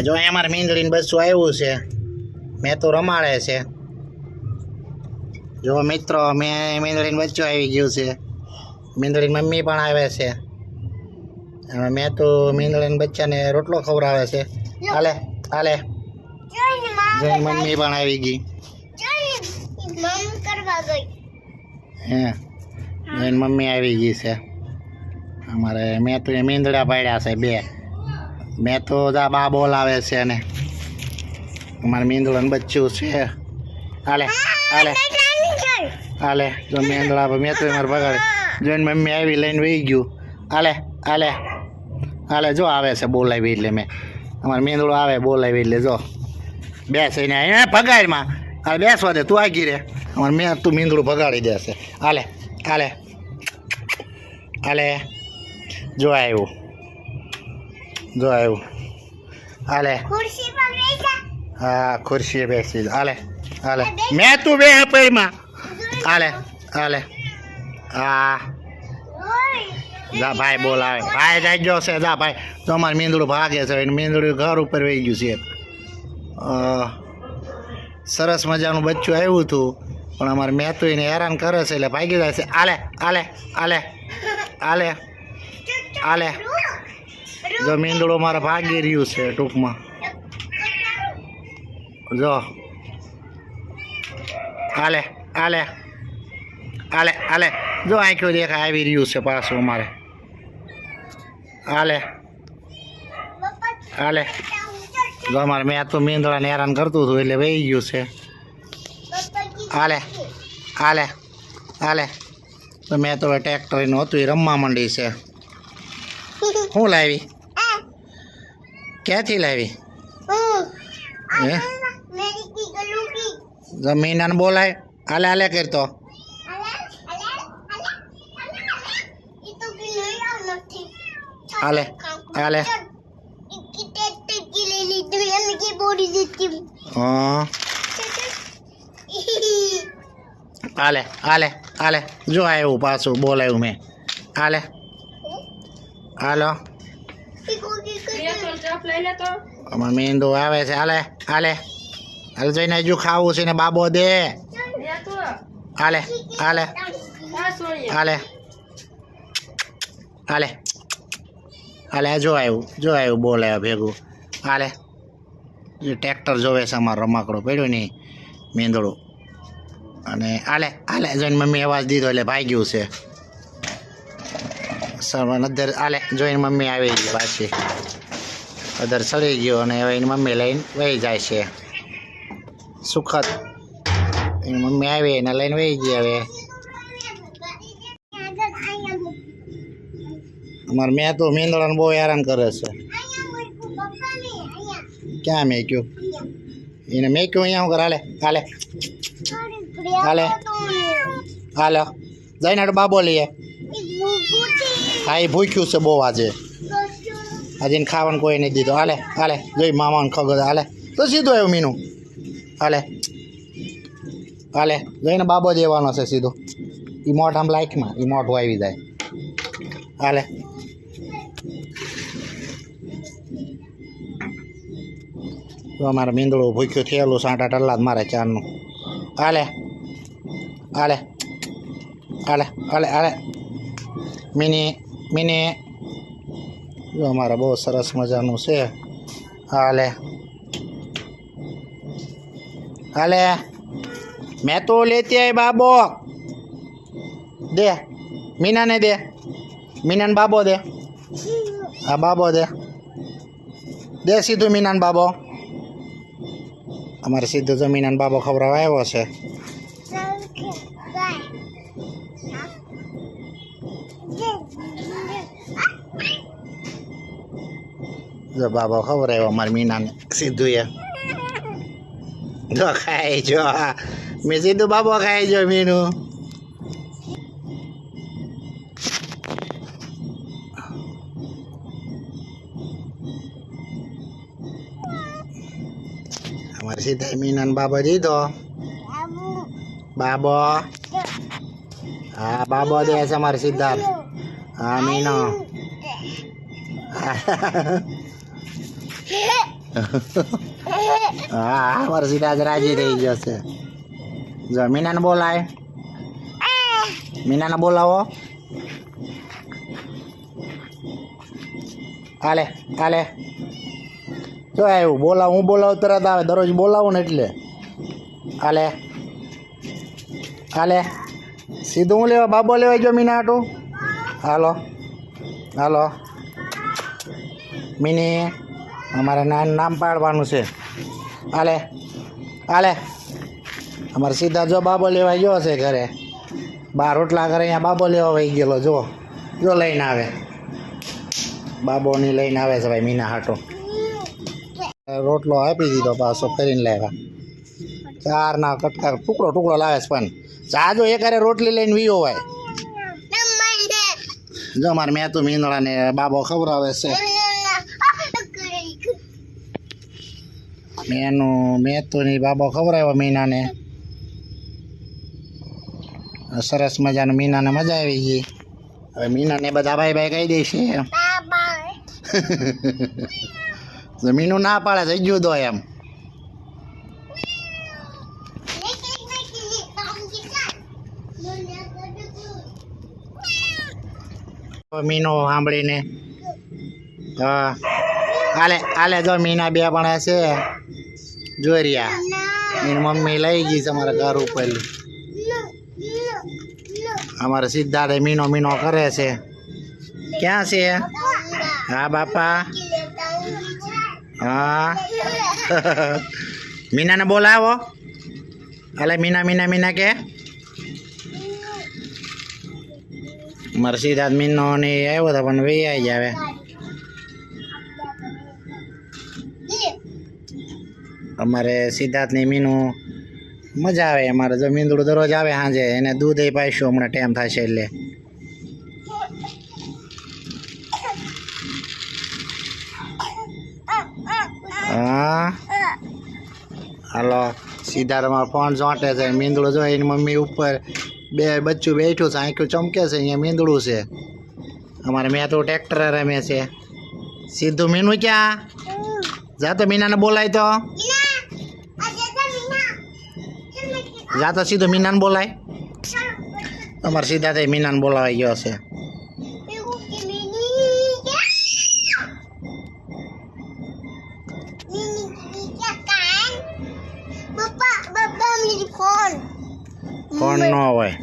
જો અહીંયા મારે મીંદડીને બચ્ચું આવ્યું છે મેં તો રમાડે છે. જો મિત્રો મેં મીંદડીને બચ્ચું આવી ગયું છે. મીંદડીની મમ્મી પણ આવે છે. હવે મેં તો મીંદડીના બચ્ચાને રોટલો ખવડાવે છે. હાલે હાલે. જોઈ મમ્મી પણ આવી ગઈ. હે જોઈને મમ્મી આવી ગઈ છે. અમારે મેં તો એ મીંદડા પાડ્યા છે બે. મેં તો આ બા બોલાવે છે ને. અમારે મીંદડાનું બચ્ચું છે. હાલે હાલે. હાલે, જો મેંદડા મેં તો મારે ભગાડે. જોઈને મમ્મી આવી લઈને વહી ગયું. હાલે હાલે. હાલે, જો આવે છે બોલાવી એટલે મેં. અમારે મીંદડો આવે, બોલાવી એટલે જો. બેસીને એ ભગાડમાં હાલ, બેસવા દે, તું આગી રે. અમારે મેં તું મીંદડું ભગાડી દેશે. હાલે હાલે. હાલે. જો આવ્યું. જો આવ્યું હાલે. હા ખુરશીએ બેસી. હાલે હાલે. મેં તું બે પૈમાં હાલે હાલે. હા. જા ભાઈ બોલાવે. ભાઈ જાય ગયો છે. જા ભાઈ. તો અમારે મીંદડું ભાગે છે. એને મીંદડું ઘર ઉપર વહી ગયું છે સરસ મજાનું બચ્ચું આવ્યું હતું. પણ અમારે મેં તો એને હેરાન કરે છે. એટલે ભાગી જાય છે. આલે આલે આલે આલે આલે જો મીંદડો મારે ભાગી રહ્યું છે ટૂંકમાં. જો. આલે આલે આલે આલે જો આંખ્યો દેખાય આવી રહ્યું છે પાછું અમારે. આલે આલે જો અમારે મેં તો મીંદડાને હેરાન કરતું હતું એટલે વહી ગયું છે. આલે આલે આલે તો મેં તો ટ્રેક્ટર હતું એ રમવા માંડી છે. શું લાવી? ક્યાંથી લાવી હે જમીનાને બોલાય હાલે હાલે કરતો હાલે હાલે હા હાલે હાલે હાલે જો આવ્યું પાછું બોલાયું મેં હાલે હાલો અમારે મીંદુ આવે છે. હાલે હાલે. હાલે જઈને હજુ ખાવું છે ને બાબો દે. હાલે હાલે. હાલે. હાલે. હાલે જો આવ્યું જો આવ્યું બોલે ભેગું. હાલે. જે ટ્રેક્ટર જોવે છે અમારો રમાકડો. પડ્યો ને મીંદડું અને હાલે હાલે. જોઈને મમ્મી અવાજ દીધો એટલે ભાગ્યું છે. સર નદર હાલે જોઈને મમ્મી આવી ગઈ પાછી. અધર સડી ગયો અને હવે એની મમ્મી લઈને વહી જાય છે. સુખદ. એની મમ્મી આવી એને લઈને વહી ગઈ હવે. અમારે મેં તો મીંદડાને બહુ હેરાન કરે છે. ક્યાં મેક્યું? એને મેક્યું અહીંયા હું કરે હાલે હાલે. હાલે. હાલો. જઈને બાબો લઈએ. હા, એ ભૂખ્યું છે બહુ આજે. એને ખાવાનું કોઈ નહીં દીધું. હાલે હાલે, જોઈ મામાને ખબર હાલે. તો સીધો એવું મીનું. હાલે હાલે, જોઈને બાબો જેવાનો છે સીધો. એ મોઢ આમ લાઈકમાં એ મોઢું આવી જાય. હાલે. અમારે મીંદડું ભૂખ્યું થયેલું સાંટા ટલ્લા મારે ચારનું. હાલે હાલે હાલે હાલે હાલે. મિની મિની જો અમારે બહુ સરસ મજાનું છે. હાલે. હાલે. મેં તો લેતી આવી બાબો. દે. મીનાને દે. મીનાને બાબો દે. હા, બાબો દે. દે સીધું મીનાન બાબો. અમારે સીધું તો મીનાને બાબો ખવડાવવા આવ્યો છે. જો બાબો ખવડાવ્યો અમારે મીનાને સીધું એ જો ખાઈ જો મેં સીધું બાબો ખાઈ જો મીનું અમારે સીધા મીનાને બાબો દીધો બાબો હા બાબો દે છે અમારે સિદ્ધાર્થ હા મીનો હા સીધા જ રાજી થઈ જશે જો, મીનાને બોલાય. મીનાને બોલાવો. હાલે હાલે. જો આવ્યું બોલાવ, હું બોલાવું, તરત આવે. દરરોજ બોલાવું ને એટલે. હાલે. હાલે. સીધું હું લેવા? બાબો લેવા જો મીના હાટું? હાલો. હાલો. મિની. અમારે નામ નામ પાડવાનું છે. આલે આલે અમારે સીધા જો બાબો લેવા ગયો છે ઘરે. બાર રોટલા ઘરે અહીંયા બાબો લેવા વહી ગયેલો જો જો લઈને આવે. બાબોની લઈને આવે છે ભાઈ મીના હાટો. રોટલો આપી દીધો પાછો કરીને લાવ્યા. ચાર ના કટકા ટુકડો ટુકડો લાવે છે પણ જાજો એક કરે રોટલી લઈને વીયો હોય. જો મારે મેં તો મીંદડાને બાબો ખવડાવે છે. મેનું મેં તો ની બાબો ખવડાવ્યો મીનાને. સરસ મજાનું મીનાને મજા આવી ગઈ. હવે મીનાને બધા ભાઈ ભાઈ કહી દેશે. જમીનું ના પાડે થઈ ગયું દો એમ મીનો સાંભળીને, હા, હાલે હાલે, જો મીના બે પણ છે. જોઈ રહ્યા એની મમ્મી લઈ ગઈ છે અમારા ઘર ઉપર અમારે સિદ્ધાર્થ મીનો મીનો કરે છે. ક્યાં છે? હા, બાપા. હા. મીનાને બોલાવો. અલે, મીના મીના મીના કે? મારે સિદ્ધાર્થ મીનો ને આવ્યો હતો પણ વે આવી આવે. અમારે સિદ્ધાર્થ ને મીનું મજા આવે, અમારે જો મીંદડું દરરોજ આવે સાંજે એને દૂધ એ પાઈશું હમણાં ટાઈમ થશે એટલે. હા? હાલો, સિદ્ધાર્થ અમારો ફોન ચોંટે છે, મીંદડું જો એની મમ્મી ઉપર બે બચ્ચું બેઠું છે આંખ્યું ચમકે છે, અહીંયા મીંદડું છે. અમારે મેં તો ટ્રેક્ટર રમે છે. સીધું મીનું ક્યાં? જા તો મીનાને બોલાય તો. જા તો સીધો મીનાન બોલાય. અમારે સીધા થઈ મીનાન બોલાવાઈ ગયો છે ફોન ન હોય.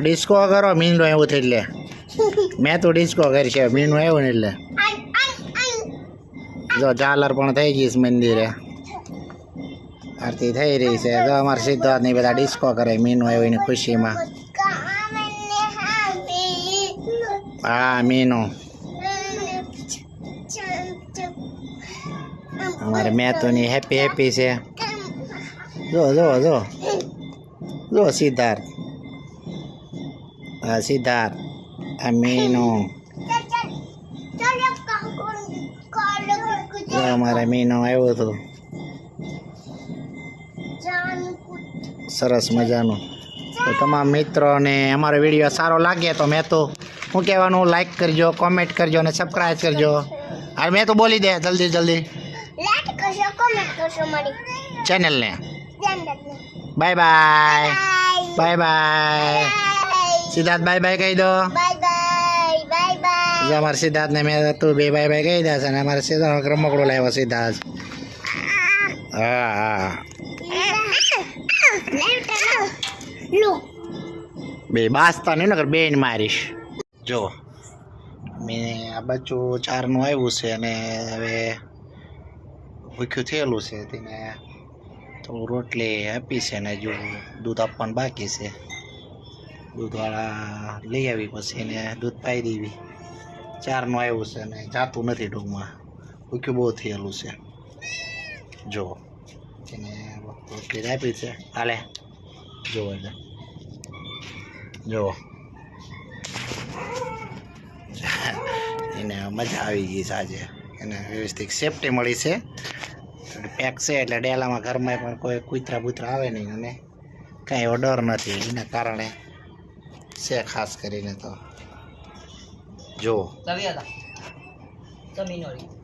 ડિસ્કો કરો મીંડો એવું થઈ એટલે મેં તો ડિસ્કો કરી છે મીનું આવ્યું ને એટલે. જો ઝાલર પણ થઈ ગઈ મંદિરે. આરતી થઈ રહી છે. જો અમારે સિદ્ધાર્થની બધા ડિસ્કો કરે, મીનું આવ્યું એની ખુશીમાં. હા, મીનું. અમારે મેતુની હેપી હેપી છે. જો જો જો. જો સિદ્ધાર્થ. સિદ્ધાર્થ. આ મીનું. Aku અમારે મહિનો આવ્યો હતો સરસ મજાનું. તો તમામ મિત્રોને અમારો વીડિયો સારો લાગે તો મેં તો શું કહેવાનું લાઈક કરજો કોમેન્ટ કરજો અને સબસ્ક્રાઈબ કરજો. હવે મેં તો બોલી દે જલ્દી જલ્દી. ચેનલને bye bye bye bye Siddharth bye bye કહી દો. જો અમારે સિદ્ધાર્થને મેં તું બે ભાઈ ભાઈ કહી દેશે અને અમારે સિદ્ધાર્થ રમકડું લાવ્યો સિદ્ધાર્થ. હા હા. બે બાસતા નહીં નગર બેન મારીશ. જો, મેં આ બચ્ચું ચારનું આવ્યું છે અને હવે ભૂખ્યું થયેલું છે તેને થોડું રોટલી આપી છે ને જો દૂધ આપવાનું બાકી છે. દૂધવાળા લઈ આવી પછી એને દૂધ પાઈ દેવી. ચારનું આવ્યું છે ને જાતું નથી ટૂંકમાં. ઉક્યું બહુ થયેલું છે. જો એને રોટલી આપી છે. હાલે. જુઓ એટલે જુઓ. એને મજા આવી ગઈ છે આજે. એને વ્યવસ્થિત સેફટી મળી છે. પેક છે એટલે ડેલામાં ઘરમાં પણ કોઈ કૂતરા બૂતરા આવે નહીં અને કાંઈ એવો ડર નથી. એના કારણે છે ખાસ કરીને તો. જો Sabi ata. Sa minori.